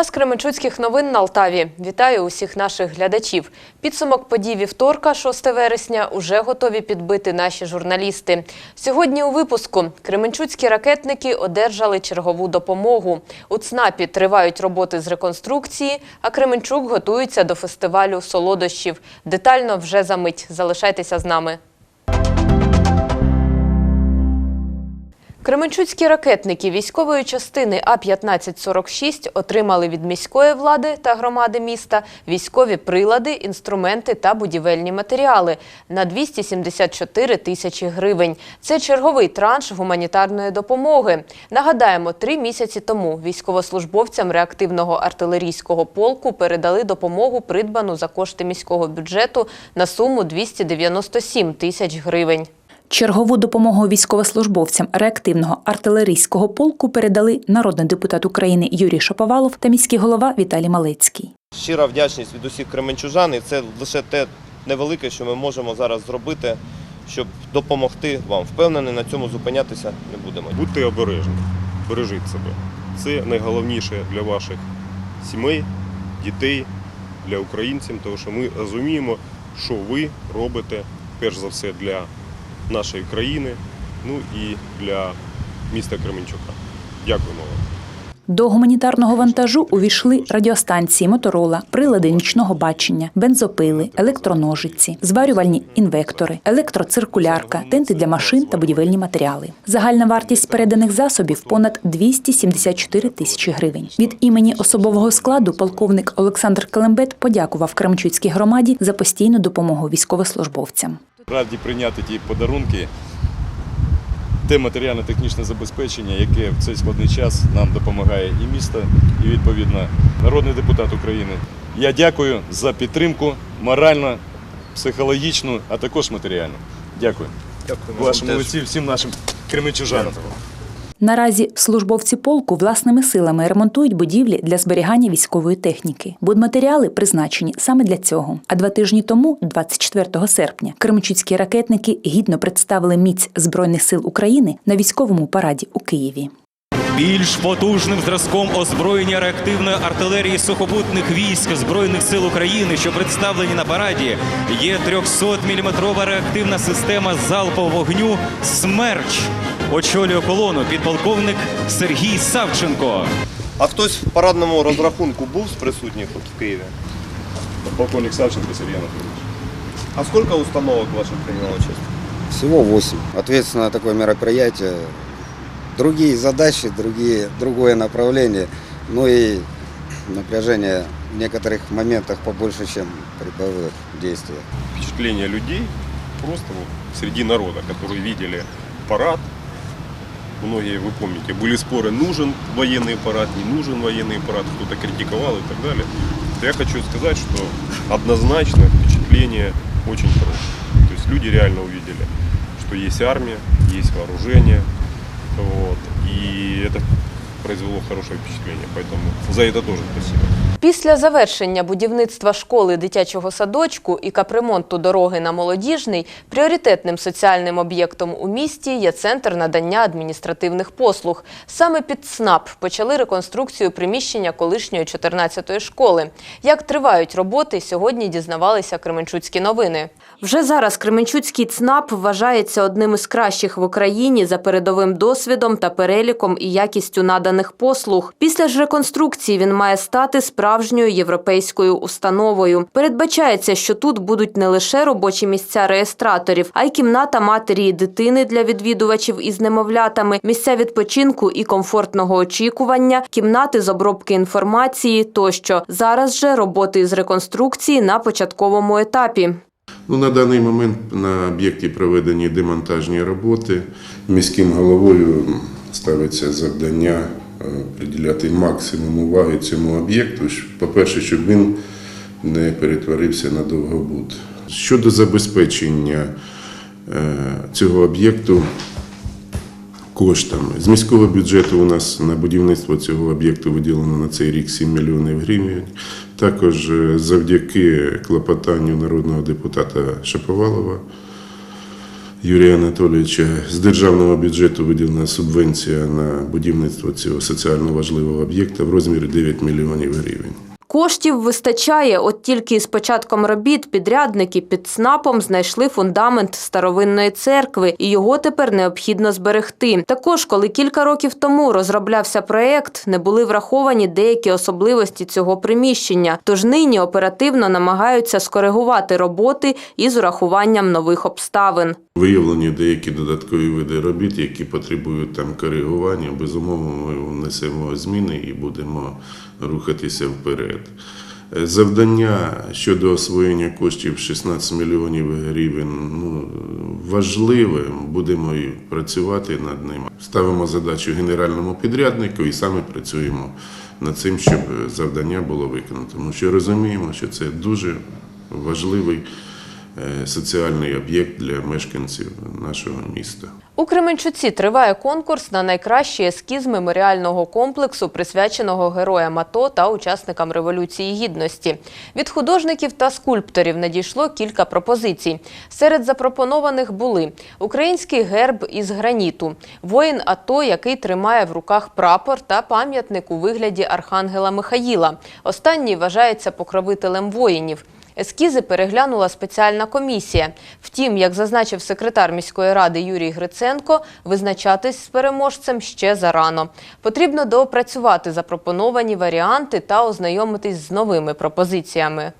Час Кременчуцьких новин на Алтаві. Вітаю усіх наших глядачів. Підсумок подій вівторка, 6 вересня, уже готові підбити наші журналісти. Сьогодні у випуску Кременчуцькі ракетники одержали чергову допомогу. У ЦНАПі тривають роботи з реконструкції, а Кременчук готується до фестивалю солодощів. Детально вже за мить. Залишайтеся з нами. Кременчуцькі ракетники військової частини А-1546 отримали від міської влади та громади міста військові прилади, інструменти та будівельні матеріали на 274 тисячі гривень. Це черговий транш гуманітарної допомоги. Нагадаємо, три місяці тому військовослужбовцям реактивного артилерійського полку передали допомогу, придбану за кошти міського бюджету на суму 297 тисяч гривень. Чергову допомогу військовослужбовцям реактивного артилерійського полку передали народний депутат України Юрій Шаповалов та міський голова Віталій Малецький. Щира вдячність від усіх кременчужан, і це лише те невелике, що ми можемо зараз зробити, щоб допомогти вам. Впевнений, на цьому зупинятися не будемо. Будьте обережні, бережіть себе. Це найголовніше для ваших сімей, дітей, для українців, тому що ми розуміємо, що ви робите перш за все для нашої країни, ну і для міста Кременчука. Дякуємо вам. До гуманітарного вантажу увійшли радіостанції Моторола, прилади нічного бачення, бензопили, електроножиці, зварювальні інвектори, електроциркулярка, тенти для машин та будівельні матеріали. Загальна вартість переданих засобів понад 274 тисячі гривень. Від імені особового складу полковник Олександр Калембет подякував Кремчуцькій громаді за постійну допомогу військовослужбовцям. Раді прийняти ті подарунки, те матеріально-технічне забезпечення, яке в цей складний час нам допомагає і місто, і відповідно народний депутат України. Я дякую за підтримку морально, психологічну, а також матеріальну. Дякую. Дякую Вашому молодці всім нашим кременчужанам. Наразі службовці полку власними силами ремонтують будівлі для зберігання військової техніки. Будматеріали призначені саме для цього. А два тижні тому, 24 серпня, кримчуцькі ракетники гідно представили міць збройних сил України на військовому параді у Києві. Більш потужним зразком озброєння реактивної артилерії сухопутних військ Збройних сил України, що представлені на параді, є 300-мм реактивна система залпового вогню Смерч. Очолює колону підполковник Сергій Савченко. А хтось в парадному розрахунку був з присутніх тут в Києві? Полковник Савченко Сергій Анатолійович. А скільки установок ваших приймало участь? Всего 8. Ответственно такое мероприятие. Другие задачи, другие, другое направление. Ну и напряжение в некоторых моментах побольше, чем при боевых действиях. Впечатление людей просто вот среди народа, которые видели парад. Многие, вы помните, были споры, нужен военный парад, не нужен военный парад, кто-то критиковал и так далее. Я хочу сказать, что однозначно впечатление очень хорошее. То есть люди реально увидели, что есть армия, есть вооружение, вот, и это произвело хорошее впечатление. Поэтому за это тоже спасибо. Після завершення будівництва школи дитячого садочку і капремонту дороги на Молодіжний пріоритетним соціальним об'єктом у місті є центр надання адміністративних послуг. Саме під ЦНАП почали реконструкцію приміщення колишньої 14-ї школи. Як тривають роботи, сьогодні дізнавалися Кременчуцькі новини. Вже зараз Кременчуцький ЦНАП вважається одним із кращих в Україні за передовим досвідом та переліком і якістю наданих послуг. Після ж реконструкції він має стати справжньою європейською установою. Передбачається, що тут будуть не лише робочі місця реєстраторів, а й кімната матері і дитини для відвідувачів із немовлятами, місця відпочинку і комфортного очікування, кімнати з обробки інформації тощо. Зараз же роботи із реконструкції на початковому етапі. Ну, на даний момент на об'єкті проведені демонтажні роботи. Міським головою ставиться завдання приділяти максимум уваги цьому об'єкту. По-перше, щоб він не перетворився на довгобуд. Щодо забезпечення е, цього об'єкту коштами. З міського бюджету у нас на будівництво цього об'єкту виділено на цей рік 7 мільйонів гривень. Також е, завдяки клопотанню народного депутата Шаповалова Юрія Анатолійовича з державного бюджету виділена субвенція на будівництво цього соціально важливого об'єкта в розмірі 9 мільйонів гривень. Коштів вистачає, от тільки з початком робіт підрядники під СНАПом знайшли фундамент старовинної церкви, і його тепер необхідно зберегти. Також, коли кілька років тому розроблявся проект, не були враховані деякі особливості цього приміщення. Тож нині оперативно намагаються скоригувати роботи із урахуванням нових обставин. Виявлені деякі додаткові види робіт, які потребують там коригування. Безумовно, ми внесемо зміни і будемо рухатися вперед. Е, Завдання щодо освоєння коштів 16 мільйонів гривень ну, важливе. Будемо і працювати над ним. Ставимо задачу генеральному підряднику і саме працюємо над цим, щоб завдання було виконано. Тому що розуміємо, що це дуже важливий соціальний об'єкт для мешканців нашого міста. У Кременчуці триває конкурс на найкращі ескіз меморіального комплексу, присвяченого героям АТО та учасникам Революції Гідності. Від художників та скульпторів надійшло кілька пропозицій. Серед запропонованих були український герб із граніту, воїн АТО, який тримає в руках прапор та пам'ятник у вигляді архангела Михаїла. Останній вважається покровителем воїнів. Ескізи переглянула спеціальна комісія. Втім, як зазначив секретар міської ради Юрій Гриценко, визначатись з переможцем ще зарано. Потрібно доопрацювати запропоновані варіанти та ознайомитись з новими пропозиціями.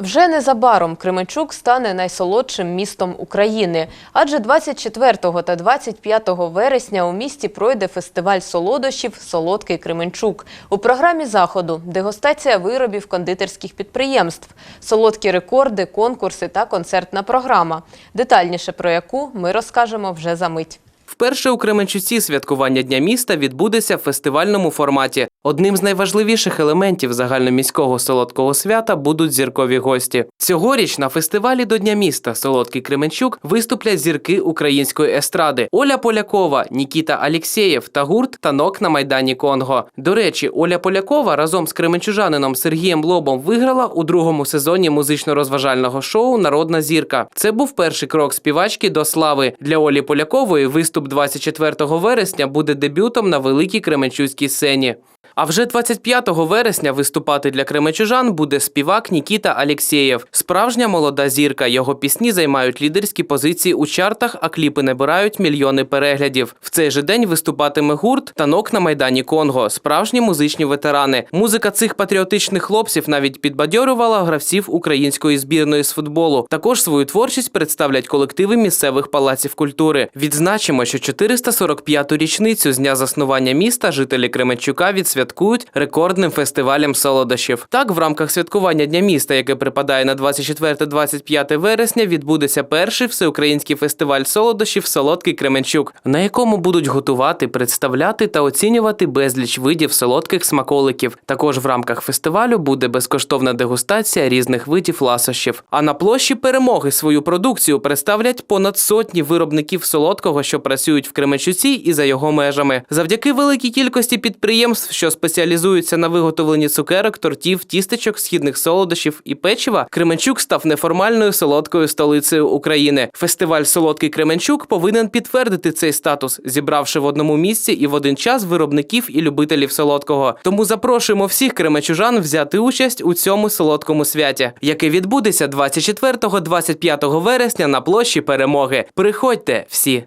Вже незабаром Кременчук стане найсолодшим містом України, адже 24 та 25 вересня у місті пройде фестиваль солодощів Солодкий Кременчук. У програмі заходу дегустація виробів кондитерських підприємств, солодкі рекорди, конкурси та концертна програма. Детальніше про яку ми розкажемо вже за мить. Вперше у Кременчуці святкування Дня міста відбудеться в фестивальному форматі. Одним з найважливіших елементів загальноміського солодкого свята будуть зіркові гості. Цьогоріч на фестивалі до Дня міста Солодкий Кременчук виступлять зірки української естради Оля Полякова, Нікіта Алєксєєв та гурт Танок на майдані Конго. До речі, Оля Полякова разом з кременчужанином Сергієм Лобом виграла у другому сезоні музично-розважального шоу Народна зірка. Це був перший крок співачки до слави. Для Олі Полякової виступ 24 вересня буде дебютом на великій кременчуцькій сцені. А вже 25 вересня виступати для кременчужан буде співак Нікіта Алєксєєв. Справжня молода зірка. Його пісні займають лідерські позиції у чартах, а кліпи набирають мільйони переглядів. В цей же день виступатиме гурт Танок на майдані Конго. Справжні музичні ветерани. Музика цих патріотичних хлопців навіть підбадьорювала гравців української збірної з футболу. Також свою творчість представлять колективи місцевих палаців культури. Відзначимо, що 445-ту річницю з дня заснування міста жителі Кременчука відсвяткують рекордним фестивалем солодощів. Так, в рамках святкування Дня міста, яке припадає на 24-25 вересня, відбудеться перший всеукраїнський фестиваль солодощів Солодкий Кременчук, на якому будуть готувати, представляти та оцінювати безліч видів солодких смаколиків. Також в рамках фестивалю буде безкоштовна дегустація різних видів ласощів. А на площі перемоги свою продукцію представлять понад сотні виробників солодкого, що працюють в Кременчуці і за його межами. Завдяки великій кількості підприємств, що спеціалізуються на виготовленні цукерок, тортів, тістечок, східних солодощів і печива, Кременчук став неформальною солодкою столицею України. Фестиваль Солодкий Кременчук повинен підтвердити цей статус, зібравши в одному місці і в один час виробників і любителів солодкого. Тому запрошуємо всіх кременчужан взяти участь у цьому солодкому святі, яке відбудеться 24-25 вересня на площі Перемоги. Приходьте всі!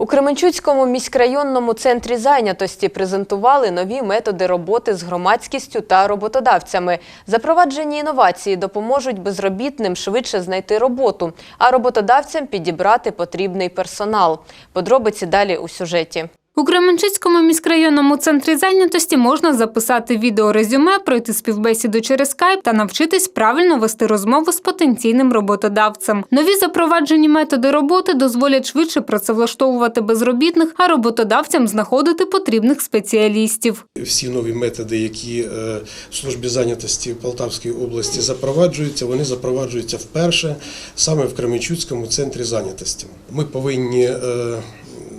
У Кременчуцькому міськрайонному центрі зайнятості презентували нові методи роботи з громадськістю та роботодавцями. Запроваджені інновації допоможуть безробітним швидше знайти роботу, а роботодавцям підібрати потрібний персонал. Подробиці далі у сюжеті. У Кременчуцькому міськрайонному центрі зайнятості можна записати відеорезюме, пройти співбесіду через скайп та навчитись правильно вести розмову з потенційним роботодавцем. Нові запроваджені методи роботи дозволять швидше працевлаштовувати безробітних, а роботодавцям знаходити потрібних спеціалістів. Всі нові методи, які е, в службі зайнятості Полтавської області запроваджуються, вони запроваджуються вперше саме в Кременчуцькому центрі зайнятості. Ми повинні е,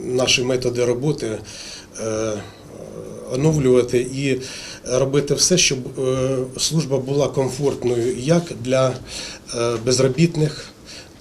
наші методи роботи е, оновлювати і робити все, щоб е, служба була комфортною як для е, безробітних,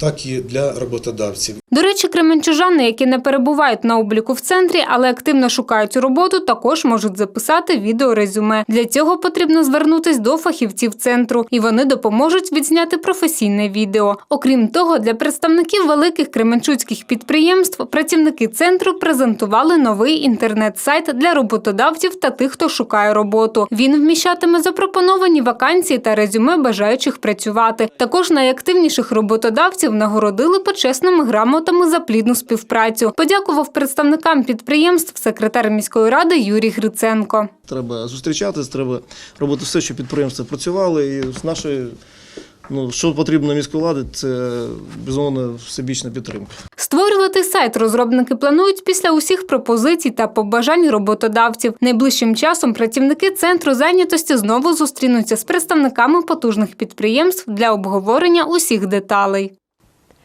так і для роботодавців. До речі, кременчужани, які не перебувають на обліку в центрі, але активно шукають роботу, також можуть записати відеорезюме. Для цього потрібно звернутися до фахівців центру, і вони допоможуть відзняти професійне відео. Окрім того, для представників великих кременчуцьких підприємств працівники центру презентували новий інтернет-сайт для роботодавців та тих, хто шукає роботу. Він вміщатиме запропоновані вакансії та резюме бажаючих працювати. Також найактивніших роботодавців нагородили почесними грамотами за плідну співпрацю. Подякував представникам підприємств секретар міської ради Юрій Гриценко. Треба зустрічатись, треба робити все, щоб підприємства працювали. І з нашої, ну, що потрібно міської влади, це безумовно всебічна підтримка. Створювати сайт розробники планують після усіх пропозицій та побажань роботодавців. Найближчим часом працівники центру зайнятості знову зустрінуться з представниками потужних підприємств для обговорення усіх деталей.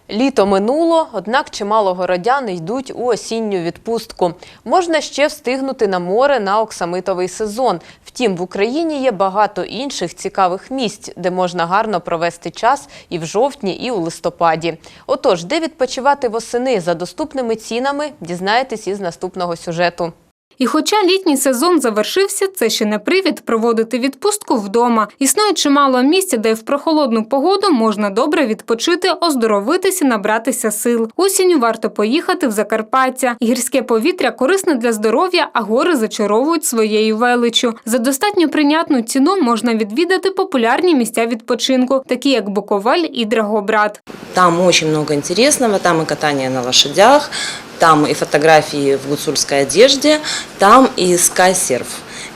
Літо минуло, однак чимало городян йдуть у осінню відпустку. Можна ще встигнути на море на оксамитовий сезон. Втім, в Україні є багато інших цікавих місць, де можна гарно провести час і в жовтні, і у листопаді. Отож, де відпочивати восени за доступними цінами, дізнаєтесь із наступного сюжету. І хоча літній сезон завершився, це ще не привід проводити відпустку вдома. Існує чимало місць, де в прохолодну погоду можна добре відпочити, оздоровитися, набратися сил. Осінню варто поїхати в Закарпаття. Гірське повітря корисне для здоров'я, а гори зачаровують своєю величчю. За достатньо прийнятну ціну можна відвідати популярні місця відпочинку, такі як Буковель і Драгобрат. Там очень много интересного, там и катание на лошадях, там и фотографии в гуцульской одежде, там и скайсерф.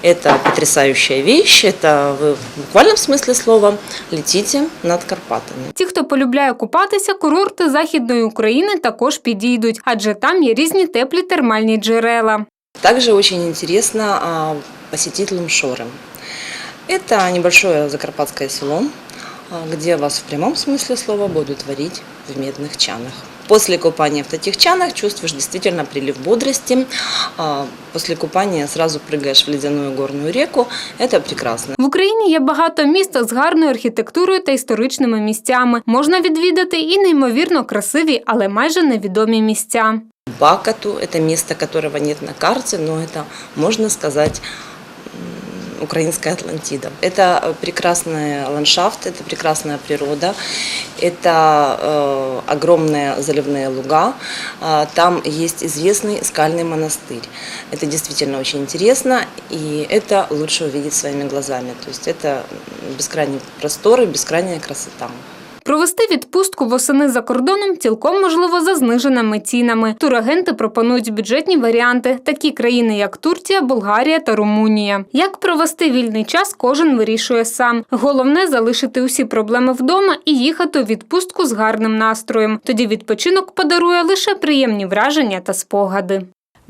Это потрясающая вещь, это вы в буквальном смысле слова летите над Карпатами. Ті, хто полюбляє купатися, курорти Західної України також підійдуть, адже там є різні теплі термальні джерела. Также очень интересно а, посетить Лумшоры. Это небольшое закарпатское село, а, где вас в прямом смысле слова будут варить в медных чанах. После купания в таких чанах чувствуешь действительно прилив бодрости. А, После купания сразу прыгаешь в ледяную горную реку. Это прекрасно. В Україні є багато міст з гарною архітектурою та історичними місцями. Можна відвідати і неймовірно красиві, але майже невідомі місця. Бакату – это место, которого нет на карте, но это, можно сказать, м, украинская Атлантида. Это э, прекрасный ландшафт, это прекрасная природа, это э, огромные заливные луга, а, там есть известный скальный монастырь. Это действительно очень интересно, и это лучше увидеть своими глазами. То есть это м, бескрайний простор и бескрайняя красота. Провести відпустку восени за кордоном цілком можливо за зниженими цінами. Турагенти пропонують бюджетні варіанти, такі країни, як Турція, Болгарія та Румунія. Як провести вільний час, кожен вирішує сам. Головне залишити усі проблеми вдома і їхати у відпустку з гарним настроєм. Тоді відпочинок подарує лише приємні враження та спогади.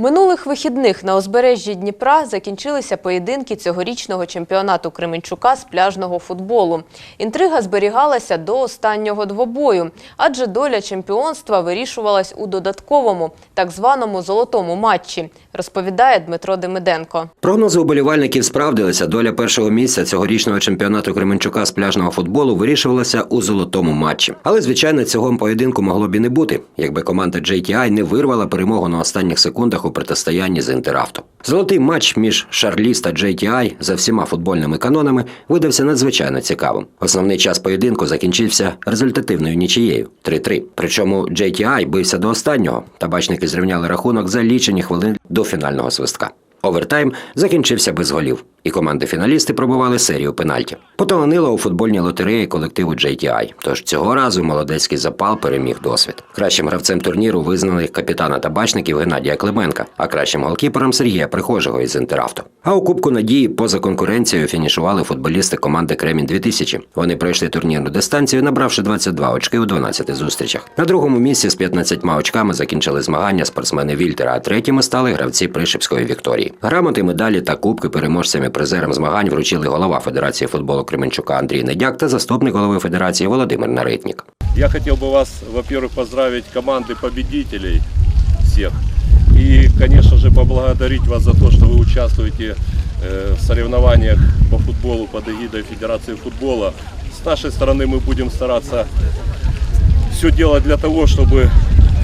Минулих вихідних на узбережжі Дніпра закінчилися поєдинки цьогорічного чемпіонату Кременчука з пляжного футболу. Інтрига зберігалася до останнього двобою, адже доля чемпіонства вирішувалась у додатковому, так званому золотому матчі, розповідає Дмитро Демиденко. Прогнози уболівальників справдилися. Доля першого місця цьогорічного чемпіонату Кременчука з пляжного футболу вирішувалася у золотому матчі. Але звичайно, цього поєдинку могло б і не бути, якби команда JTI не вирвала перемогу на останніх секундах у протистоянні з Інтеравто. Золотий матч між Шарліс та JTI за всіма футбольними канонами видався надзвичайно цікавим. Основний час поєдинку закінчився результативною нічією 3-3. Причому JTI бився до останнього. Табачники зрівняли рахунок за лічені хвилин до фінального свистка. Овертайм закінчився без голів, і команди-фіналісти пробували серію пенальтів. Поталанило у футбольній лотереї колективу JTI. Тож цього разу молодецький запал переміг досвід. Кращим гравцем турніру визнали капітана табачників Геннадія Клименка, а кращим голкіпером Сергія Прихожого із Інтеравто. А у Кубку Надії поза конкуренцією фінішували футболісти команди Кремінь 2000 Вони пройшли турнірну дистанцію, набравши 22 очки у 12 зустрічах. На другому місці з 15 очками закінчили змагання спортсмени Вільтера, а третіми стали гравці Пришипської Вікторії. Грамоти, медалі та кубки переможцям і призерам змагань вручили голова Федерації футболу Кременчука Андрій Недяк та заступник голови Федерації Володимир Наритнік. Я хотел бы вас, во-первых, поздравить команды победителей всех. И, конечно же, поблагодарить вас за то, что вы участвуете э, в соревнованиях по футболу под эгидой Федерации футбола. С нашей стороны мы будем стараться все делать для того, чтобы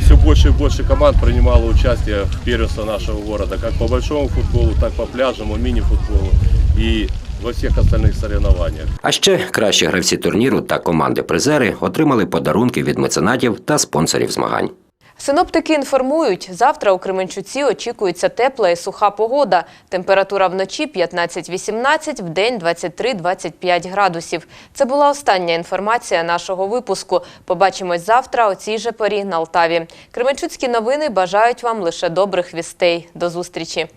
все больше и больше команд принимало участие в первенстве нашего города, как по большому футболу, так по пляжному, мини-футболу и во всех остальных соревнованиях. А ще кращі гравці турніру та команди-призери отримали подарунки від меценатів та спонсорів змагань. Синоптики інформують, завтра у Кременчуці очікується тепла і суха погода. Температура вночі 15-18, вдень 23-25 градусів. Це була остання інформація нашого випуску. Побачимось завтра о цій же порі на Алтаві. Кременчуцькі новини бажають вам лише добрих вістей. До зустрічі!